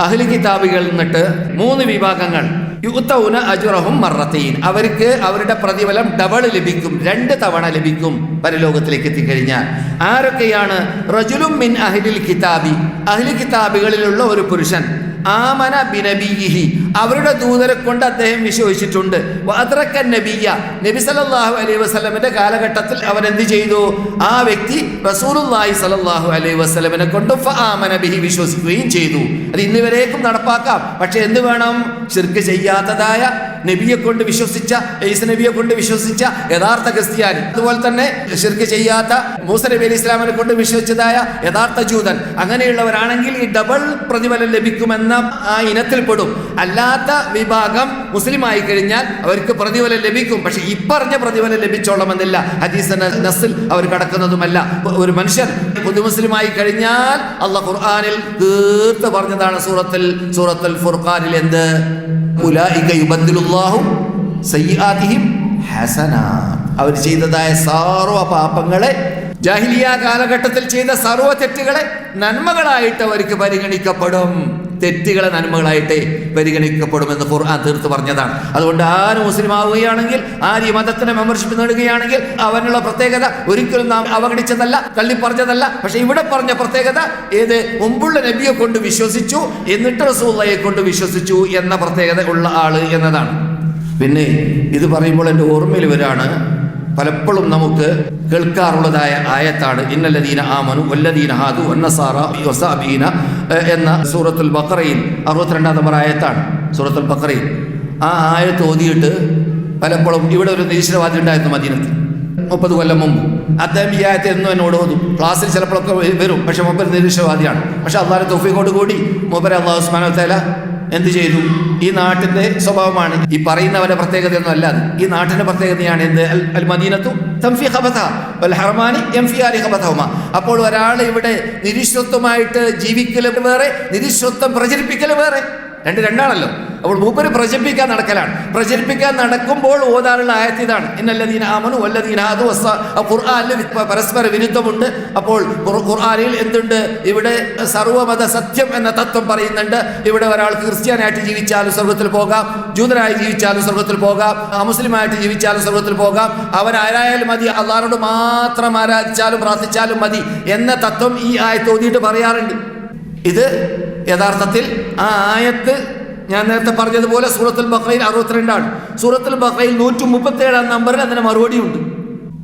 Ahli കിതാബികൾ എന്നിട്ട് മൂന്ന് വിഭാഗങ്ങൾ. യുത്തൗന അജുറഹും മറത്തീൻ അവർക്ക് അവരുടെ പ്രതിഫലം ഡബിൾ ലഭിക്കും. രണ്ട് തവണ ലഭിക്കും പരലോകത്തിലേക്ക് എത്തിക്കഴിഞ്ഞാൽ. ആരൊക്കെയാണ്? റജുലും മിൻ അഹ്ലിൽ കിതാബി. അഹ്ലി കിതാബികളിലുള്ള ഒരു പുരുഷൻ. ആമന ബിനബിഹി അവരുടെ ദൂതരെ കൊണ്ട് അദ്ദേഹം വിശ്വസിച്ചിട്ടുണ്ട് വഅദ്റക്കൻ നബിയ നബി സല്ലല്ലാഹു അലൈഹി വസല്ലമയുടെ കാലഘട്ടത്തിൽ അവൻ എന്ത് ചെയ്തു? ആ വ്യക്തി റസൂലുല്ലാഹി സല്ലല്ലാഹു അലൈഹി വസ്ലമിനെ കൊണ്ട് ഫആമന ബിഹി വിശ്വസിക്കുകയും ചെയ്തു. അത് ഇന്ന് വരേക്കും നടപ്പാക്കാം. പക്ഷെ എന്ത് വേണം? ശിർക്ക് ചെയ്യാത്തതായ നബിയെ കൊണ്ട് വിശ്വസിച്ച ഏസ് നബിയെ കൊണ്ട് വിശ്വസിച്ച യഥാർത്ഥ ക്രിസ്ത്യാനി. അതുപോലെ തന്നെ ശിർക്ക് ചെയ്യാത്ത മൂസ നബി അലി ഇസ്ലാമിനെ കൊണ്ട് വിശ്വസിച്ചതായ യഥാർത്ഥ ജൂതൻ. അങ്ങനെയുള്ളവരാണെങ്കിൽ ഈ ഡബിൾ പ്രതിഫലം ലഭിക്കുമെന്ന ആ ഇനത്തിൽപ്പെടും അല്ലാത്ത വിഭാഗം മുസ്ലിം ആയി കഴിഞ്ഞാൽ അവർക്ക് പ്രതിഫലം ലഭിക്കും. പക്ഷെ ഇപ്പറഞ്ഞ പ്രതിഫലം ലഭിച്ചോളമെന്നില്ല. ഹദീസ് നസിൽ അവർ കടക്കുന്നതുമല്ല. ഒരു മനുഷ്യൻ മുസ്ലിമായി കഴിഞ്ഞാൽ അള്ളാഹ് ഖുർആാനിൽ തീർത്ത് പറഞ്ഞതാണ് സൂറത്തിൽ സൂറത്തുൽ ഫുർഖാനിൽ എന്ത്? അവർ ചെയ്തതായ സർവ പാപങ്ങളെ ജാഹിലിയ കാലഘട്ടത്തിൽ ചെയ്ത സർവ തെറ്റുകളെ നന്മകളായിട്ട് അവർക്ക് പരിഗണിക്കപ്പെടും. തെറ്റുകളെ നന്മകളായിട്ട് പരിഗണിക്കപ്പെടുമെന്ന് ഖുർആൻ തീർത്ത് പറഞ്ഞതാണ്. അതുകൊണ്ട് ആര് മുസ്ലിം ആവുകയാണെങ്കിൽ ആര് ഈ മതത്തിന്റെ മെമ്പർഷിപ്പ് നേടുകയാണെങ്കിൽ അവനുള്ള പ്രത്യേകത ഒരിക്കലും നാം അവഗണിച്ചതല്ല തള്ളി പറഞ്ഞതല്ല പക്ഷെ ഇവിടെ പറഞ്ഞ പ്രത്യേകത ഏത്? മുമ്പുള്ള നബിയെ കൊണ്ട് വിശ്വസിച്ചു എന്നിട്ട് റസൂള്ളയെ കൊണ്ട് വിശ്വസിച്ചു എന്ന പ്രത്യേകത ഉള്ള ആൾ എന്നതാണ്. പിന്നെ ഇത് പറയുമ്പോൾ എന്റെ ഓർമ്മയിൽ വരാണ് പലപ്പോഴും നമുക്ക് കേൾക്കാറുള്ളതായ ആയത്താണ് ഇന്നല്ലദീന ആമനു വല്ലദീന ഹാദു വന്നസാറ വസാബീന എന്ന സൂറത്തുൽ ബക്കറയിൽ അറുപത്തിരണ്ടാം നമ്പർ ആയത്താണ് സൂറത്തുൽ ബക്കറയിൽ ആ ആയത്ത് ഓതിയിട്ട് പലപ്പോഴും ഇവിടെ ഒരു നിരീശ്വരവാദി ഉണ്ടായിരുന്നു മദീനത്തിൽ മുപ്പത് കൊല്ലം മുമ്പ്. അദ്ദേഹം ഈ ആയത്തെ എന്നും എന്നോട് ഓതും. ക്ലാസ്സിൽ ചിലപ്പോഴൊക്കെ വരും പക്ഷെ മൊബൈൽ നിരീശ്വരവാദിയാണ്. പക്ഷെ അള്ളാഹ് തൊഫിക്കോട് കൂടി മൊബൈൽ അള്ളാഹു ഉസ്മാനോ എന്ത് ചെയ്തു? ഈ നാട്ടിന്റെ സ്വഭാവമാണ് ഈ പറയുന്നവരുടെ പ്രത്യേകതയൊന്നും അല്ല ഈ നാട്ടിന്റെ പ്രത്യേകതയാണ് എന്ത്? അൽ- മദീനത്തു തംഫി ഖബത വൽ ഹർമാനി ഫി അലി ഖബതഹുമ അപ്പോൾ ഒരാൾ ഇവിടെ നിരീശ്വത്വമായിട്ട് ജീവിക്കൽ വേറെ നിരീശ്വത്വം പ്രചരിപ്പിക്കൽ വേറെ. രണ്ട് രണ്ടാണല്ലോ അപ്പോൾ മൂപ്പര് പ്രചരിപ്പിക്കാൻ നടക്കലാണ്. പ്രചരിപ്പിക്കാൻ നടക്കുമ്പോൾ ഓതാനുള്ള ആയത്തിതാണ് ഇന്നല്ലദീന ആമനു ആ ഖുർആനിൽ പരസ്പര വിരുദ്ധമുണ്ട്. അപ്പോൾ ഖുർആാനിൽ എന്തുണ്ട്? ഇവിടെ സർവമത സത്യം എന്ന തത്വം പറയുന്നുണ്ട്. ഇവിടെ ഒരാൾ ക്രിസ്ത്യാനായിട്ട് ജീവിച്ചാലും സ്വർഗത്തിൽ പോകാം. ജൂതനായി ജീവിച്ചാലും സ്വർഗത്തിൽ പോകാം. മുസ്ലിമായിട്ട് ജീവിച്ചാലും സ്വർഗത്തിൽ പോകാം. അവൻ ആരായാലും മതി. അള്ളാഹിനോട് മാത്രം ആരാധിച്ചാലും പ്രാർത്ഥിച്ചാലും മതി എന്ന തത്വം ഈ ആയത്തോതിയിട്ട് പറയാറുണ്ട്. ഇത് യഥാർത്ഥത്തിൽ ആ ആയത്ത് ഞാൻ നേരത്തെ പറഞ്ഞതുപോലെ സൂറത്തുൽ ബഖറയിൽ അറുപത്തിരണ്ടാണ്. സൂറത്തുൽ ബഖറയിൽ നൂറ്റി മുപ്പത്തി ഏഴാം നമ്പറിൽ അതിന് മറുപടിയുണ്ട്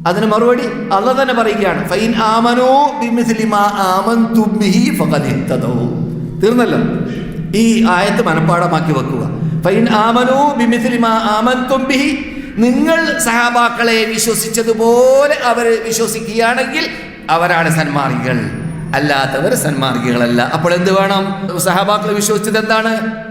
അതിന് മറുപടി അള്ള തന്നെ പറയുകയാണ്. ഫൈൻ ആമനോ. തീർന്നല്ലോ? ഈ ആയത്ത് മനഃപ്പാടമാക്കി വെക്കുക. ഫൈൻ ആമനോ ബിമിസ്ലി മാ ആമൻതും ബിഹി. നിങ്ങൾ സഹാബാക്കളെ വിശ്വസിച്ചതുപോലെ അവർ വിശ്വസിക്കുകയാണെങ്കിൽ അവരാണ് സന്മാർഗികൾ. അല്ലാത്തവർ സന്മാർഗികളല്ല. അപ്പോൾ എന്ത് വേണം? സഹാബാക്കൾ വിശ്വസിച്ചത് എന്താണ്?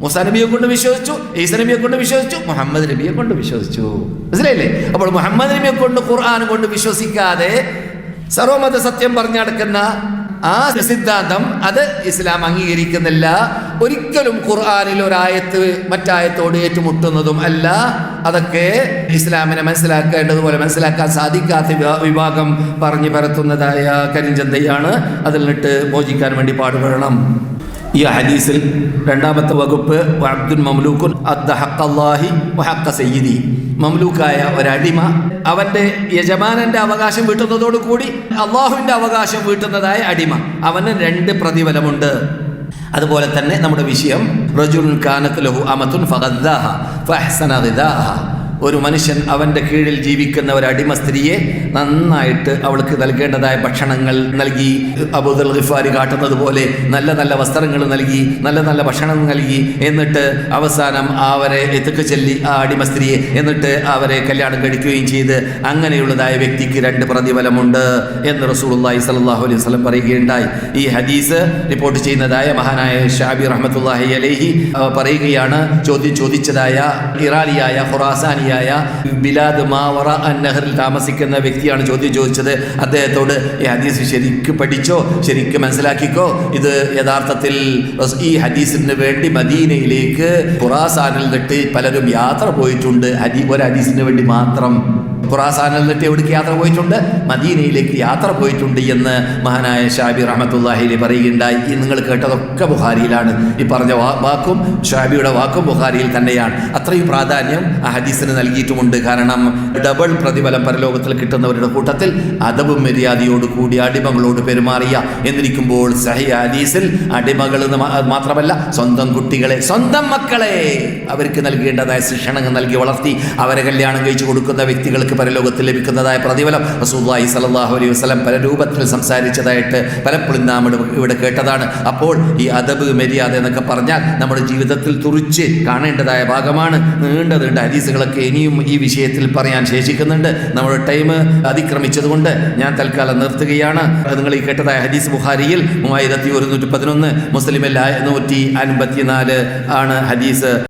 മുസാ നബിയെ കൊണ്ട് വിശ്വസിച്ചു ഈസ നബിയെ കൊണ്ട് വിശ്വസിച്ചു മുഹമ്മദ് നബിയെ കൊണ്ട് വിശ്വസിച്ചു. മനസ്സിലായില്ലേ? അപ്പോൾ മുഹമ്മദ് നബിയെ കൊണ്ട് ഖുർആൻ കൊണ്ട് വിശ്വസിക്കാതെ സർവമത സത്യം പറഞ്ഞടക്കുന്ന ആ സിദ്ധാന്തം അത് ഇസ്ലാം അംഗീകരിക്കുന്നില്ല. ഒരിക്കലും ഖുർആനിൽ ഒരായത്ത് മറ്റായത്തോട് ഏറ്റുമുട്ടുന്നതും അല്ല. അതൊക്കെ ഇസ്ലാമിനെ മനസ്സിലാക്കേണ്ടതുപോലെ മനസ്സിലാക്കാൻ സാധിക്കാത്ത വിഭാഗം പറഞ്ഞു പരത്തുന്നതായ കരിഞ്ചന്തയാണ്. അതിൽ നിന്നിട്ട് മോചിക്കാൻ വേണ്ടി പാടുപെടണം. ഈ ഹദീസിൽ രണ്ടാമത്തെ വകുപ്പ് അബ്ദുൽ മംലൂക്കുൻ അദ്ദ ഹക്കല്ലാഹി വഹക്ക സയ്യിദി. മംലൂക്കായ ഒരടിമ അവന്റെ യജമാനന്റെ അവകാശം വീട്ടുന്നതോടു കൂടി അള്ളാഹുവിന്റെ അവകാശം വീട്ടുന്നതായ അടിമ. അവന് രണ്ട് പ്രതിഫലമുണ്ട്. അതുപോലെ തന്നെ നമ്മുടെ വിഷയം റജുൽ കാനത്ത് ലഹു അമത്തുൻ ഫഹദ്ദാഹ ഫഹ്സന ഗിദാഹ ഒരു മനുഷ്യൻ അവന്റെ കീഴിൽ ജീവിക്കുന്ന ഒരു അടിമ സ്ത്രീയെ നന്നായിട്ട് അവൾക്ക് നൽകേണ്ടതായ ഭക്ഷണങ്ങൾ നൽകി അബൂദൽ ഗിഫാരി കാട്ടുന്നത് പോലെ നല്ല നല്ല വസ്ത്രങ്ങൾ നൽകി നല്ല നല്ല ഭക്ഷണം നൽകി എന്നിട്ട് അവസാനം അവരെ എത്തുക്ക് ചെല്ലി ആ അടിമ സ്ത്രീയെ എന്നിട്ട് അവരെ കല്യാണം കഴിക്കുകയും ചെയ്ത് അങ്ങനെയുള്ളതായ വ്യക്തിക്ക് രണ്ട് പ്രതിഫലമുണ്ട് എന്ന് റസൂലുള്ളാഹി സ്വല്ലല്ലാഹു അലൈഹി വസല്ലം പറയുകയുണ്ടായി. ഈ ഹദീസ് റിപ്പോർട്ട് ചെയ്യുന്നതായ മഹാനായ ഷാബി റഹ്മത്തുള്ളാഹി അലൈഹി പറയുകയാണ് ചോദ്യം ചോദിച്ചതായ ഇറാനിയായ ഖുറാസാനിയായ ബിലാദ് മാവറ അന്നഹറിൽ താമസിക്കുന്ന വ്യക്തിയാണ് ചോദ്യം ചോദിച്ചത്. അദ്ദേഹത്തോട് ഈ ഹദീസ് ശരിക്ക് പഠിച്ചോ? ശരിക്ക് മനസ്സിലാക്കിക്കോ? ഇത് യഥാർത്ഥത്തിൽ ഈ ഹദീസിന് വേണ്ടി മദീനയിലേക്ക് ഖുറാസാനിൽ നിട്ട് പലരും യാത്ര പോയിട്ടുണ്ട്. ഹദീ ഒരു ഹദീസിന് വേണ്ടി മാത്രം ഖുറാസാനിൽ നിന്നിട്ട് എവിടേക്ക് യാത്ര പോയിട്ടുണ്ട്? മദീനയിലേക്ക് യാത്ര പോയിട്ടുണ്ട് എന്ന് മഹാനായ ഷാബി റഹമത്തുല്ലാഹിലി പറയുകയുണ്ടായി. ഈ നിങ്ങൾ കേട്ടതൊക്കെ ബുഹാരിയിലാണ് ഈ പറഞ്ഞ വാക്കും ഷാബിയുടെ വാക്കും ബുഹാരിയിൽ തന്നെയാണ്. അത്രയും പ്രാധാന്യം ആ ഹദീസിന് നൽകിയിട്ടുമുണ്ട്. കാരണം ഡബിൾ പ്രതിഫലം പരലോകത്തിൽ കിട്ടുന്നവരുടെ കൂട്ടത്തിൽ അദബും മര്യാദയോട് കൂടി അടിമകളോട് പെരുമാറിയ എന്നിരിക്കുമ്പോൾ സഹി ഹദീസിൽ അടിമകൾ മാത്രമല്ല സ്വന്തം കുട്ടികളെ സ്വന്തം മക്കളെ അവർക്ക് നൽകേണ്ടതായ ശിക്ഷണങ്ങൾ നൽകി വളർത്തി അവരെ കല്യാണം കഴിച്ചു കൊടുക്കുന്ന വ്യക്തികൾക്ക് പരലോകത്തിൽ ലഭിക്കുന്നതായ പ്രതിഫലം റസൂല്ലായി സല്ലല്ലാഹു അലൈഹി വസ്ലം പല രൂപത്തിൽ സംസാരിച്ചതായിട്ട് പലപ്പോഴും നാം ഇവിടെ കേട്ടതാണ്. അപ്പോൾ ഈ അദബ് മര്യാദ എന്നൊക്കെ പറഞ്ഞാൽ നമ്മുടെ ജീവിതത്തിൽ തുറിച്ച് കാണേണ്ടതായ ഭാഗമാണ്. നീണ്ട നീണ്ട ഹദീസുകളൊക്കെ ഇനിയും ഈ വിഷയത്തിൽ പറയാൻ ശേഷിക്കുന്നുണ്ട്. നമ്മുടെ ടൈം അതിക്രമിച്ചതുകൊണ്ട് ഞാൻ തൽക്കാലം നിർത്തുകയാണ്. നിങ്ങൾ ഈ കേട്ടതായ ഹദീസ് ബുഹാരിയിൽ മൂവായിരത്തി ഒരുന്നൂറ്റി പതിനൊന്ന് മുസ്ലിമിൽ നൂറ്റി അൻപത്തിനാല് ആണ് ഹദീസ്.